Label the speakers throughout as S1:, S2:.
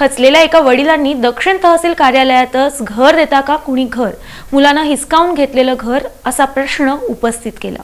S1: खचलेल्या एका वडिलांनी दक्षिण तहसील कार्यालयातच घर देता का कुणी घर? मुलांना हिसकावून घेतलेलं घर असा प्रश्न उपस्थित केला.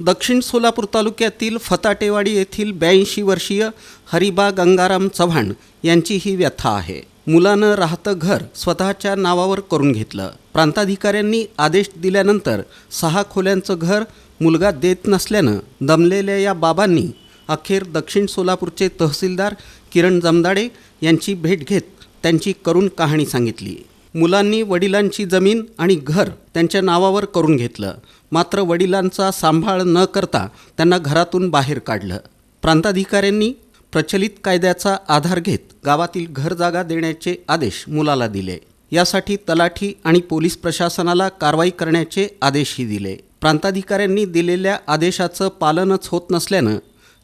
S2: दक्षिण सोलापूर तालुक्यातील फताटेवाडी येथील ब्याऐंशी वर्षीय हरिबा गंगाराम चव्हाण यांची ही व्यथा आहे. मुलानं राहतं घर स्वतःच्या नावावर करून घेतलं. प्रांताधिकाऱ्यांनी आदेश दिल्यानंतर सहा खोल्यांचं घर मुलगा देत नसल्यानं दमलेल्या या बाबांनी अखेर दक्षिण सोलापूरचे तहसीलदार किरण जमदाडे यांची भेट घेत त्यांची करुण कहाणी सांगितली. मुलांनी वडिलांची जमीन आणि घर त्यांच्या नावावर करून घेतलं. मात्र वडिलांचा सांभाळ न करता त्यांना घरातून बाहेर काढलं. प्रांताधिकाऱ्यांनी प्रचलित कायद्याचा आधार घेत गावातील घर जागा देण्याचे आदेश मुलाला दिले. यासाठी तलाठी आणि पोलीस प्रशासनाला कारवाई करण्याचे आदेशही दिले. प्रांताधिकाऱ्यांनी दिलेल्या आदेशाचं पालनच होत नसल्यानं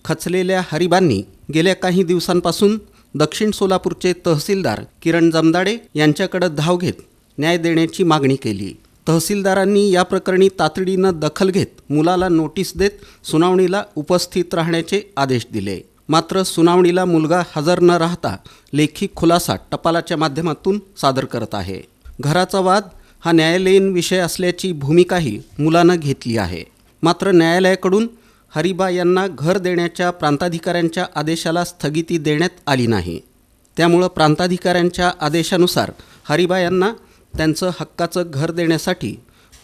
S2: खचलेल्या हरिबांनी गेल्या काही दिवसांपासून दक्षिण सोलापूरचे तहसीलदार किरण जमदाडे यांच्याकडे धाव घेत न्याय देण्याची मागणी केली. तहसीलदारांनी या प्रकरणी तातडीनं दखल घेत मुलाला नोटीस देत सुनावणीला उपस्थित राहण्याचे आदेश दिले. मात्र सुनावणीला मुलगा हजर न राहता लेखी खुलासा टपालाच्या माध्यमातून सादर करत आहे. घराचा वाद हा न्यायालयीन विषय असल्याची भूमिकाही मुलानं घेतली आहे. मात्र न्यायालयाकडून हरिबा यांना घर देण्याच्या प्रांताधिकाऱ्यांच्या आदेशाला स्थगिती देण्यात आली नाही. त्यामुळं प्रांताधिकाऱ्यांच्या आदेशानुसार हरिबा यांना त्यांचं हक्काचं घर देण्यासाठी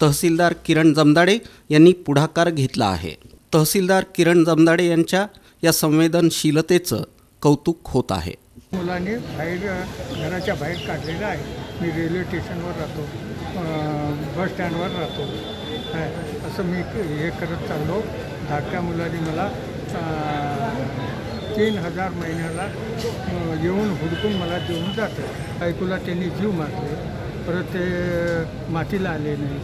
S2: तहसीलदार किरण जमदाडे यांनी पुढाकार घेतला आहे. तहसीलदार किरण जमदाडे यांच्या या संवेदनशीलतेचं कौतुक होत आहे.
S3: मुलांनी बाहेर घराच्या बाहेर काढलेलं आहे. मी रेल्वे स्टेशनवर राहतो बस स्टँडवर राहतो. असं मी हे करत चाललो. धाकट्या मुलांनी मला तीन हजार महिन्याला येऊन हुडकून मला देऊन जातं. ऐकूला त्यांनी जीव मारले. परत ते मातीला आले नाही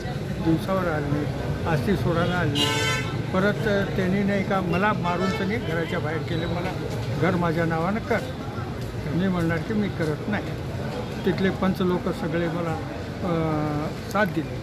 S3: दिवसावर आले नाही आस्ती सोडायला आले नाही. परत त्यांनी नाही का मला मारून त्यांनी घराच्या बाहेर केले. मला घर माझ्या नावानं कर. मी म्हणणार की मी करत नाही. तिथले पंच लोक सगळे मला साथ दिले.